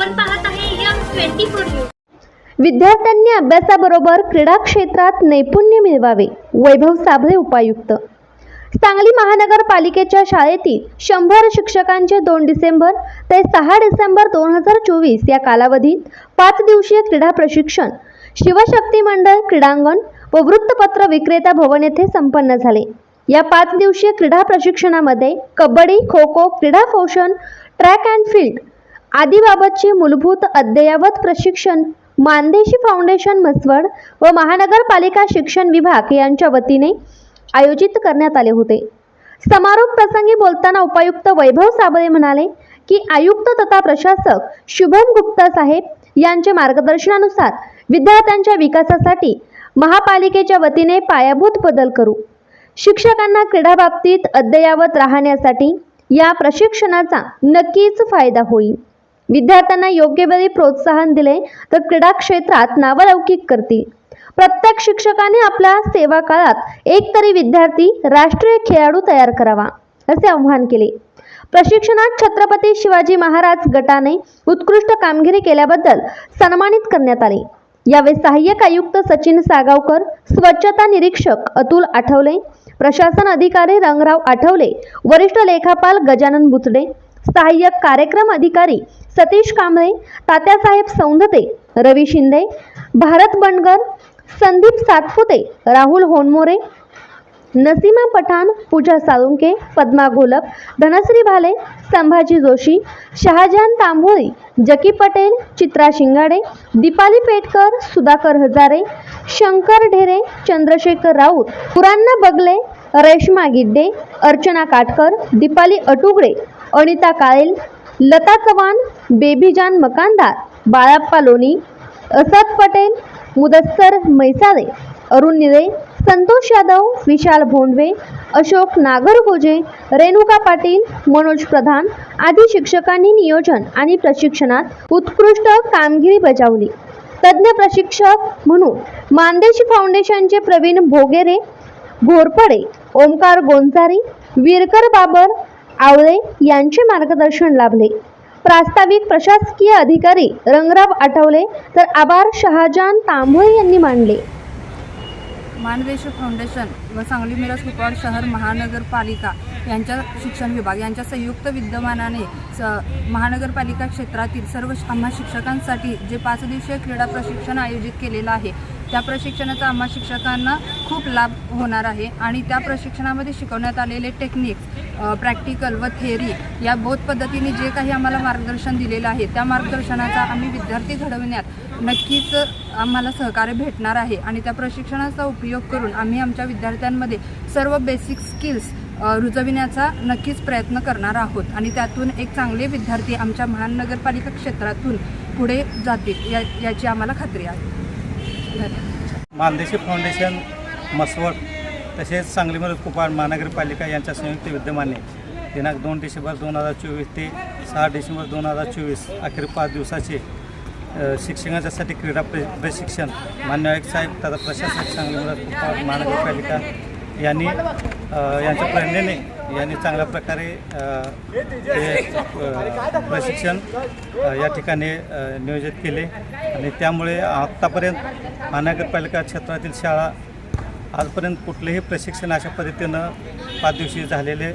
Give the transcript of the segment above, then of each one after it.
आपण पाहत आहे यम ट्वेंटी फोर न्यूज. विद्यार्थ्यांनी अभ्यासाबरोबर क्रीडा क्षेत्रात नैपुण्य मिळवावे वैभव साबळे उपायुक्त. सांगली महानगरपालिकेच्या शाळेतील शंभर शिक्षकांचे दोन डिसेंबर ते सहा डिसेंबर दोन हजार चोवीस या कालावधीत पाच दिवसीय क्रीडा प्रशिक्षण शिवशक्ती मंडळ क्रीडांगण व वृत्तपत्र विक्रेता भवन येथे संपन्न झाले. या पाच दिवसीय क्रीडा प्रशिक्षणामध्ये कबड्डी खो खो क्रीडा कौशल ट्रॅक अँड फील्ड आदीबाबतचे मूलभूत अद्ययावत प्रशिक्षण मानदेशी फाउंडेशन म्हसवड व महानगरपालिका शिक्षण विभाग यांच्या वतीने आयोजित करण्यात आले होते. समारोप प्रसंगी बोलताना उपायुक्त वैभव साबळे म्हणाले की आयुक्त तथा प्रशासक शुभम गुप्ता साहेब यांच्या मार्गदर्शनानुसार विद्यार्थ्यांच्या विकासासाठी महापालिकेच्या वतीने पायाभूत बदल करू. शिक्षकांना क्रीडा बाबतीत अद्ययावत राहण्यासाठी या प्रशिक्षणाचा नक्कीच फायदा होईल. विद्यार्थ्यांना योग्य वेळी प्रोत्साहन दिले तर क्रीडा क्षेत्रात नावलौकिक करतील. प्रत्येक शिक्षकाने आपल्या सेवा काळात एक तरी विद्यार्थी राष्ट्रीय खेळाडू तयार करावा असे आवाहन केले. प्रशिक्षणात छत्रपती शिवाजी महाराज गटाने उत्कृष्ट कामगिरी केल्याबद्दल सन्मानित करण्यात आले. यावेळी सहाय्यक आयुक्त सचिन सागावकर स्वच्छता निरीक्षक अतुल आठवले प्रशासन अधिकारी रंगराव आठवले वरिष्ठ लेखापाल गजानन बुचडे सहाय्यक कार्यक्रम अधिकारी सतीश कांबळे तात्यासाहेब सौंदते रवी शिंदे भारत बंडगर संदीप सातपुते राहुल होनमोरे नसीमा पठाण पूजा साळुंके पद्मा घोलप धनश्री भाले संभाजी जोशी शहाजान तांबोळी जकी पटेल चित्रा शिंगाडे दीपाली पेटकर सुधाकर हजारे शंकर ढेरे चंद्रशेखर राऊत पुरान्ना बगले रेश्मा गिड्डे अर्चना काटकर दीपाली अटुगडे अनिता काळेल लता चव्हाण बेबीजान मकानदार बाळाप्पा लोणी असद पटेल मुदस्सर मैसारे अरुण निळे संतोष यादव विशाल भोंडवे अशोक नागरगोजे रेणुका पाटील मनोज प्रधान आदी शिक्षकांनी नियोजन आणि प्रशिक्षणात उत्कृष्ट कामगिरी बजावली. तज्ज्ञ प्रशिक्षक म्हणून मानदेशी फाउंडेशनचे प्रवीण भोगेरे घोरपडे ओमकार गोंजारी वीरकर बाबर आवळे यांचे मार्गदर्शन लाभले. प्रास्ताविक प्रशासकीय अधिकारी रंगराव आठवले तर आभार शहाजान तांबोळे यांनी मांडले. मानवेश फाउंडेशन व सांगली मिरज कुपवाड शहर महानगरपालिका यांच्या शिक्षण विभाग यांच्या संयुक्त विद्यमानाने स महानगरपालिका क्षेत्रातील सर्व आम्हा शिक्षकांसाठी जे पाच दिवसीय क्रीडा प्रशिक्षण आयोजित केलेलं आहे त्या प्रशिक्षणाचा आम्हा शिक्षकांना खूप लाभ होणार आहे आणि त्या प्रशिक्षणामध्ये शिकवण्यात आलेले टेक्निक्स प्रॅक्टिकल व थेअरी या बोध पद्धतीने जे काही आम्हाला मार्गदर्शन दिलेलं आहे त्या मार्गदर्शनाचा आम्ही विद्यार्थी घडविण्यात नक्कीच आम्हाला सहकार्य भेटणार आहे आणि त्या प्रशिक्षणाचा उपयोग करून आम्ही आमच्या विद्यार्थ्यांमध्ये सर्व बेसिक स्किल्स रुजविण्याचा नक्कीच प्रयत्न करणार आहोत आणि त्यातून एक चांगले विद्यार्थी आमच्या महानगरपालिका क्षेत्रातून पुढे जातील या याची आम्हाला खात्री आहे. धन्यवाद. मानदेशी फाउंडेशन मसवड. तसेच सांगली मिरज कुपाड महानगरपालिका यांच्या संयुक्त विद्यमाने दिनांक दोन डिसेंबर दोन हजार चोवीस ते सहा डिसेंबर दोन हजार चोवीस अखेर पाच दिवसाचे शिक्षणाच्यासाठी क्रीडा प्र प्रशिक्षण मान्य आयुक्त साहेब तथा प्रशासक सांगली मिरज कुपाड महानगरपालिका यांनी यांच्या प्रेरणेने यांनी चांगल्या प्रकारे हे प्रशिक्षण या ठिकाणी नियोजित केले. आणि त्यामुळे आत्तापर्यंत महानगरपालिका क्षेत्रातील शाळा आजपर्यंत कुठलेही प्रशिक्षण अशा पद्धतीनं पाच दिवशी झालेले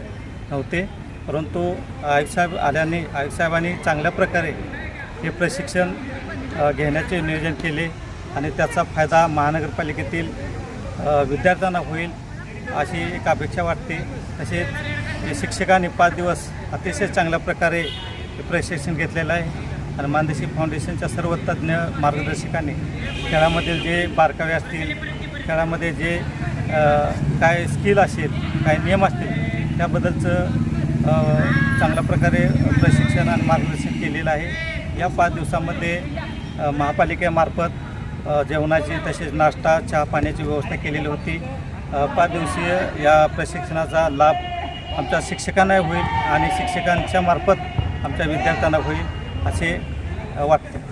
नव्हते. परंतु आयुसाहेब आल्याने आयुसाहेबांनी चांगल्या प्रकारे हे प्रशिक्षण घेण्याचे नियोजन केले आणि त्याचा फायदा महानगरपालिकेतील विद्यार्थ्यांना होईल अशी एक अपेक्षा वाटते. तसेच शिक्षकांनी पाच दिवस अतिशय चांगल्या प्रकारे हे प्रशिक्षण घेतलेलं आहे आणि मानदेशी फाउंडेशनच्या सर्व तज्ज्ञ मार्गदर्शकांनी खेळामधील जे बारकावे असतील खेळामध्ये जे काय स्किल असेल काय नियम असतील त्याबद्दलचं चांगल्या प्रकारे प्रशिक्षण आणि मार्गदर्शन केलेलं आहे. या पाच दिवसामध्ये महापालिकेमार्फत जेवणाची तसेच नाश्ता चहा पाण्याची व्यवस्था केलेली होती. पाच दिवसीय या प्रशिक्षणाचा लाभ आमच्या शिक्षकांना होईल आणि शिक्षकांच्या मार्फत आमच्या विद्यार्थ्यांना होईल असे वाटते.